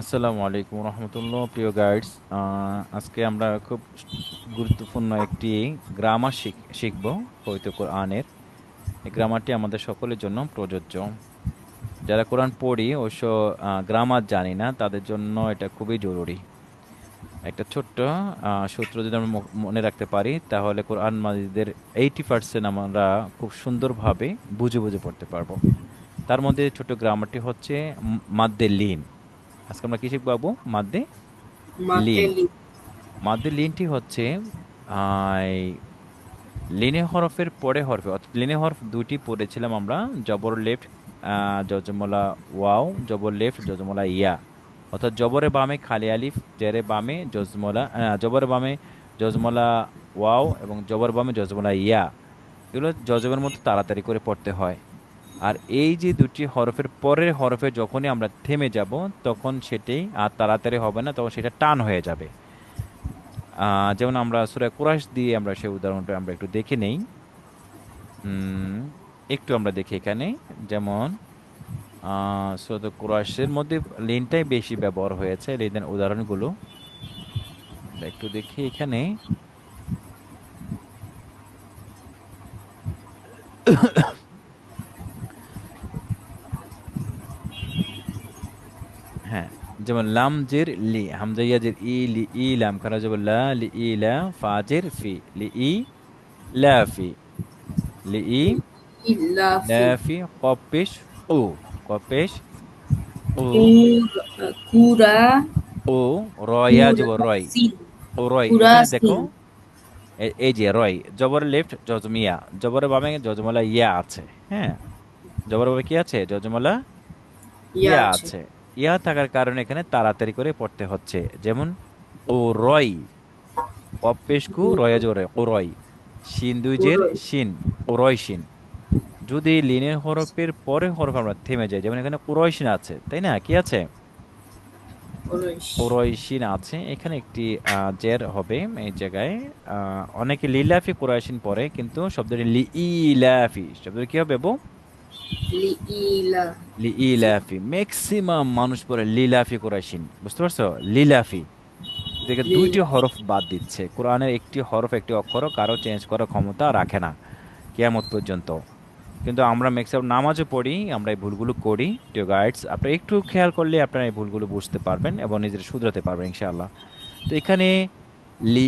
আসসালামু আলাইকুম রহমতুল্লাহ, প্রিয় গাইডস। আজকে আমরা খুব গুরুত্বপূর্ণ একটি গ্রামার শিখ শিখব পবিত্র কোরআনের। এই গ্রামারটি আমাদের সকলের জন্য প্রযোজ্য। যারা কোরআন পড়ি, অবশ্য গ্রামার জানি না, তাদের জন্য এটা খুবই জরুরি। একটা ছোট্ট সূত্র যদি আমরা মনে রাখতে পারি, তাহলে কোরআন মাজিদের এইটি পার্সেন্ট আমরা খুব সুন্দরভাবে বুঝে বুঝে পড়তে পারব। তার মধ্যে ছোট গ্রামারটি হচ্ছে মাদ্দে লিন আজকে আমরা কি শিখব বাবু মাদ্দে লিন। মাদ্দে লিনটি হচ্ছে লিনে হরফের পরে হরফে অর্থাৎ লিনে হরফ দুটি পড়েছিলাম আমরা জবর লেফট জজমলা ওয়াও জবর লেফট জজমলা ইয়া। অর্থাৎ জবরে বামে খালি আলিফ জেরে বামে জজমলা জবরে বামে জজমলা ওয়াও এবং জবর বামে জজমলা ইয়া। এগুলো জজমের মতো তাড়াতাড়ি করে পড়তে হয়। আর এই যে দুটি হরফের পরের হরফে যখনই আমরা থেমে যাব, তখন সেটি আর তাড়াতাড়ি হবে না, তখন সেটা টান হয়ে যাবে। যেমন আমরা সুরা কুরাশ দিয়ে আমরা সেই উদাহরণটা আমরা একটু দেখে নেই। একটু আমরা দেখি এখানে, যেমন সুরত কুরাশের মধ্যে লিনটাই বেশি ব্যবহার হয়েছে লিনের উদাহরণগুলো। একটু দেখি এখানে হ্যাঁ যেমন লাম জের লি হামজা ইয়াজের ই লি ই লাম খারা যাব? লা লি ই লা ফাজের ফি লি ই লা ফি লি ই লা ফি। কপেশ ও কপেশ ও কুরা ও রয়া যাব রয় ও রয় দেখো এ- এই যে রয় জবর লেফট জজমিয়া জবরের বামে জজমলা ইয়া আছে হ্যাঁ? জবরের বামে কি আছে? জজমলা ইয়া আছে। ইয়া থাকার কারণে এখানে তাড়াতাড়ি করে পড়তে হচ্ছে। যেমন ও রয় অপেশকু রয়া জোরে ও রয় শিন দুইজের। শিন ও রয় শিন। যদি লিনের হরফের পরে হরফ আমরা থেমে যাই যেমন এখানে কুরয়শিন আছে তাই না? কি আছে। কুরয়শিন আছে। এখানে একটি আহ, জের হবে এই জায়গায়। আহ, অনেকে লিলাফি কুরয়শিন পরে কিন্তু শব্দটি লি ইলাফি শব্দটি কি হবে বউ লি ইলাফি ম্যাক্সিমাম মানুষ পরে লিলাফি কুরাইশিন। বুঝতে পারছ? লিলাফি। দুইটি হরফ বাদ দিচ্ছে। কোরআনের একটি হরফ একটি অক্ষর কারও চেঞ্জ করার ক্ষমতা রাখে না কিয়ামত পর্যন্ত। কিন্তু আমরা ম্যাক্সিমাম নামাজও পড়ি আমরা এই ভুলগুলো করি। টু গাইডস আপনারা একটু খেয়াল করলে আপনারা এই ভুলগুলো বুঝতে পারবেন এবং নিজের শুধরাতে পারবেন ইনশাআল্লাহ। তো এখানে লি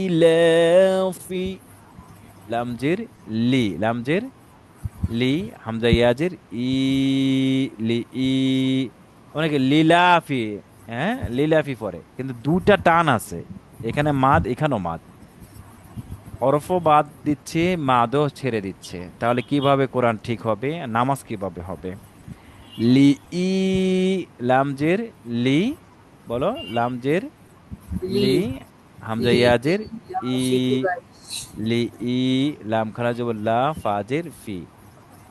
ইলাফি লামজের লি লামজের লি হামজা ইয়াজের ই লি ই অনেকে লিলাফি হ্যাঁ লিলাফি পরে কিন্তু দুটা টান আছে এখানে মাদ এখানেও মাদ। অরফও বাদ দিচ্ছে মাদও ছেড়ে দিচ্ছে। তাহলে কীভাবে কোরআন ঠিক হবে নামাজ কীভাবে হবে? লি ই লামজের লি বলো লামজের লি হামজা ইয়াজের ই লি ই লাম যাব লা ফাজের ফি।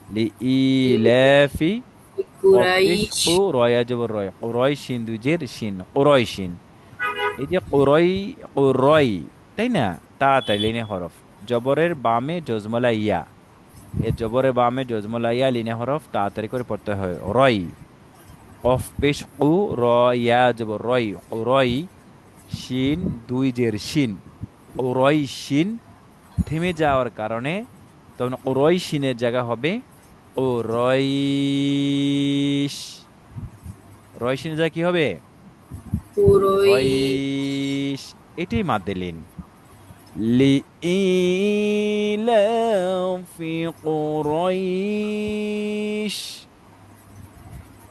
লি ই লাফি কুরাইশ রয়া যাব রয় রয় শিন দুজের শিন ওরয় শিন এই যে ওরই ওরই তাই না তাড়াতাড়ি লিনে হরফ জবরের বামে জজমলা ইয়া এ জবরের বামে জজমলা ইয়া লিনে হরফ তাড়াতাড়ি করে পড়তে হয় রয় অফ পেশ ও রয়া যাব রয় রয় শিন দুই জের শিন ও রয় শিন থেমে যাওয়ার কারণে তখন রয় শিনের জায়গা হবে ও রয়িস রয় শিনের জায়গা কি হবে? কুরই রয়িস এটাই মাদ্দেলিন। লি ইলাফি কুরাইশ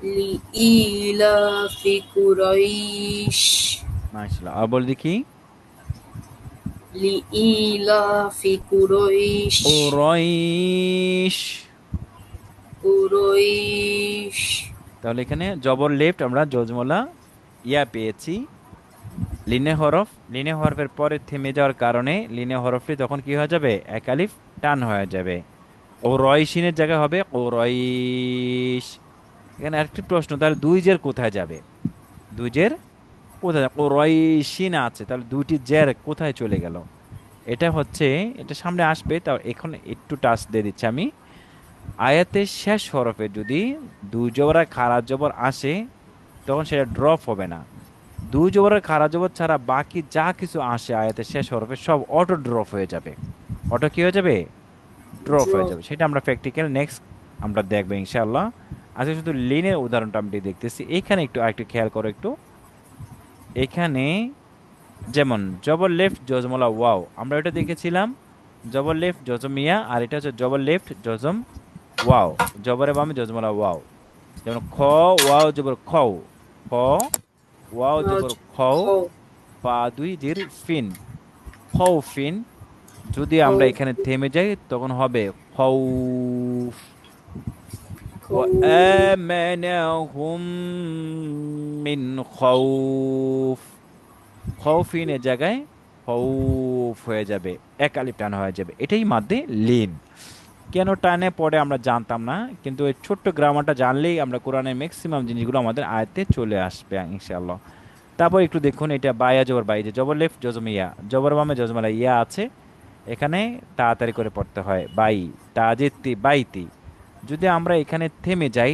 লি ইলা ফি কুরাইশ মাশাআল্লাহ। আর বল দেখি। লি ইলা ফি কুরাইশ। তাহলে এখানে জবর লেফট আমরা জজমলা ইয়া পেয়েছি। লিনে হরফ, লিনে হরফের পরে থেমে যাওয়ার কারণে লিনে হরফটি তখন কি হয়ে যাবে? একালিফ টান হয়ে যাবে। ও রয়সিনের জায়গা হবে ও রয়িস এখানে আরেকটি প্রশ্ন, তাহলে দুই জের কোথায় যাবে? দুই জের কোথায়? ও রয়সিন আছে, তাহলে দুইটি জের কোথায় চলে গেল? এটা হচ্ছে, এটা সামনে আসবে, তাও এখন একটু টাচ দিয়ে দিচ্ছি আমি। আয়াতের শেষ হরফে যদি দুই জবর খারাপ জবর আসে তখন সেটা ড্রপ হবে না। দুই জবরের খারা জবর ছাড়া বাকি যা কিছু আসে আয়াতের শেষ হরফে সব অটো ড্রপ হয়ে যাবে। অটো কি হয়ে যাবে? ড্রপ হয়ে যাবে। সেটা আমরা প্র্যাকটিক্যাল নেক্সট আমরা দেখব ইনশাআল্লাহ। আজকে শুধু লিনের উদাহরণটা আমি দেখতেছি। এখানে একটু আরেকটু খেয়াল করো একটু। এখানে যেমন জবর লেফট জজমলা ওয়াও আমরা এটা দেখেছিলাম জবর লেফট জজমিয়া আর এটা হচ্ছে জবর লেফট জজম ওয়াও জবরে বামে জজমলা ওয়াও যেমন খ ওয়াও জবর খও খ ওয়াও জবর খও খো পা দুই জির ফিন খও ফিন যদি আমরা খৌ। এখানে থেমে যাই তখন হবে খৌফ খো وآمنهم من خوف খৌফিনের জায়গায় খৌফ হয়ে যাবে এক আলিফ টান হয়ে যাবে এটাই মাধ্যে লিন কেন টানে পড়ে আমরা জানতাম না কিন্তু এই ছোট্ট গ্রামারটা জানলেই আমরা কোরআনের ম্যাক্সিমাম জিনিসগুলো আমাদের আয়ত্তে চলে আসবে ইনশাআল্লাহ তারপর একটু দেখুন এটা বায়া জবর বাই যে জবর লেফট জজম ইয়া জবর বামে জজমালা ইয়া আছে এখানে তাড়াতাড়ি করে পড়তে হয় বাই তাজিতি বাইতি যদি আমরা এখানে থেমে যাই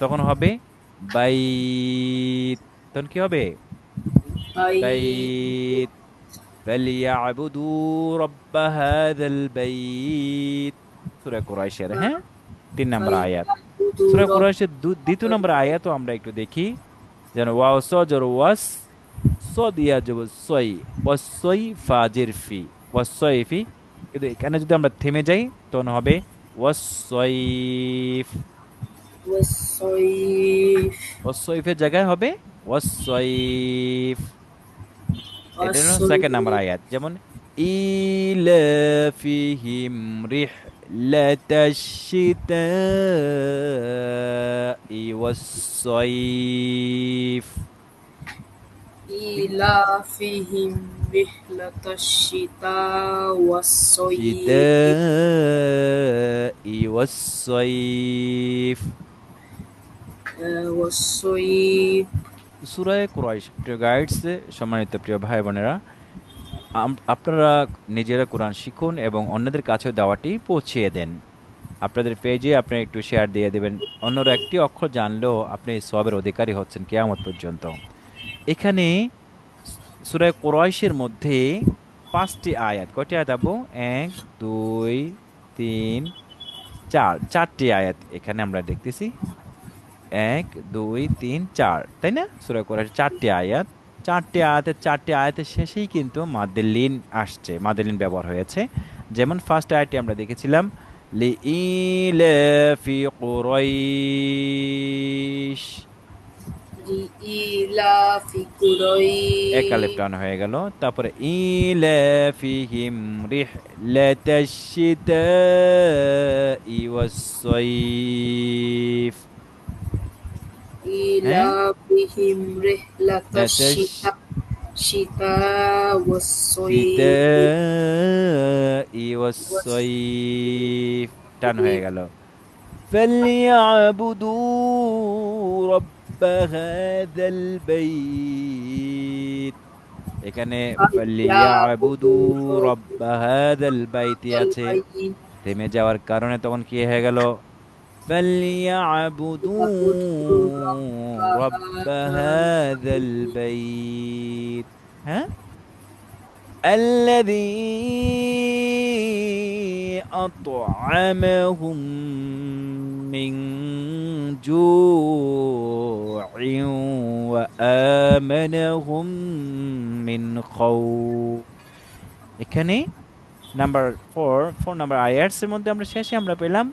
তখন হবে বাইত তখন কি হবে বাই بيت فليعبدوا رب هذا البيت সূরা কুরাইশের হ্যাঁ? তিন নম্বর আয়াত। সূরা কুরাইশের দ্বিতীয় নম্বর আয়াতও আমরা একটু দেখি। যেন ওয়াও সজর ওয়াস সদিয়া জব সই ওয়াসই ফাজির ফি ওয়াসই ফি। কিন্তু এখানে যদি আমরা থেমে যাই তখন হবে ওয়াসইফ ওয়াসসাইফ ওয়াসইফের জায়গায় হবে ওয়াসইফ এটা সেকেন্ড নাম্বার আয়াত। যেমন ইলাফিহিম রিহলাতাশ শিতাই ওয়াস-সাইফ إيلافهم رحلة الشتاء والصيف শিতাই ওয়াস-সাইফ آه، والصيف সুরায় কুরাইশ প্রিয় গাইডস সম্মানিত প্রিয় ভাই বোনেরা আম- আপনারা নিজেরা কোরআন শিখুন এবং অন্যদের কাছেও দাওয়াটি পৌঁছিয়ে দেন। আপনাদের পেজে আপনি একটু শেয়ার দিয়ে দেবেন। অন্যরা একটি অক্ষর জানলেও আপনি সবের অধিকারী হচ্ছেন কেয়ামত পর্যন্ত। এখানে সুরায় কোরাইশের মধ্যে পাঁচটি আয়াত। কয়টি আয়াত আবু? এক, দুই, তিন, চার। চারটি আয়াত এখানে আমরা দেখতেছি। এক, দুই, তিন, চার। তাই না? সুরায় কোরআন চারটি আয়াত। চারটি আয়াতের চারটি আয়াতের শেষেই কিন্তু মাদেলিন আসছে মাদেলিন ব্যবহার হয়েছে। যেমন ফার্স্ট আয়াতটি আমরা দেখেছিলাম লি ইলে ইলাফি কুরাইশ। একালেপ্টন হয়ে গেল। তারপরে ইলাফিহিম রিহলাতাশ-শীতা ওয়াস-সাইফ إيلافهم رحلة تتش- الشتاء الشتاء والصيف শিতাই ওয়াস-সাইফ টান হয়ে গেল فليعبدوا رب هذا البيت এখানে فليعبدوا رب هذا البيت আছে থেমে যাওয়ার কারণে তখন কি হয়ে গেল فليعبدوا رب هذا البيت ها الذي أطعمهم من جوع وآمنهم من خوف এখানে নাম্বার ফোর ফোর নাম্বার আয়ার্সের মধ্যে আমরা শেষে আমরা পেলাম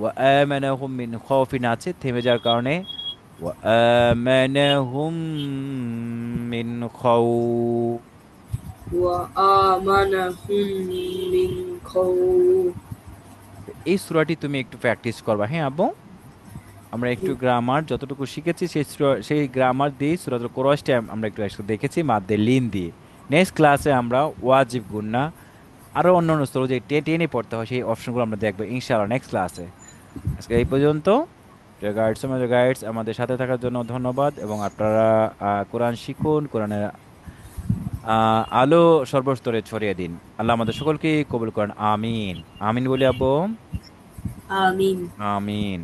ও মিন খৌফিন আছে থেমে যাওয়ার কারণে। ও মিন খৌ এই সুরাটি তুমি একটু প্র্যাকটিস করবা হ্যাঁ আব্বু? আমরা একটু গ্রামার যতটুকু শিখেছি সেই সেই গ্রামার দিয়ে সুরাত কোরআসটা আমরা একটু একসাথে দেখেছি মাদ্দে লিন দিয়ে। নেক্সট ক্লাসে আমরা ওয়াজিব গুন্না আরও অন্য অন্য স্তর যে টেনে পড়তে হয় সেই অপশনগুলো আমরা দেখব ইনশাআল্লাহ নেক্সট ক্লাসে আজকে এই পর্যন্ত। প্রিয় গাইডস গাইডস আমাদের সাথে থাকার জন্য ধন্যবাদ এবং আপনারা কোরআন শিখুন কোরআনের আলো সর্বস্তরে ছড়িয়ে দিন। আল্লাহ আমাদের সকলকে কবুল করেন। আমিন। আমিন বলি আব্বু। আমিন। আমিন।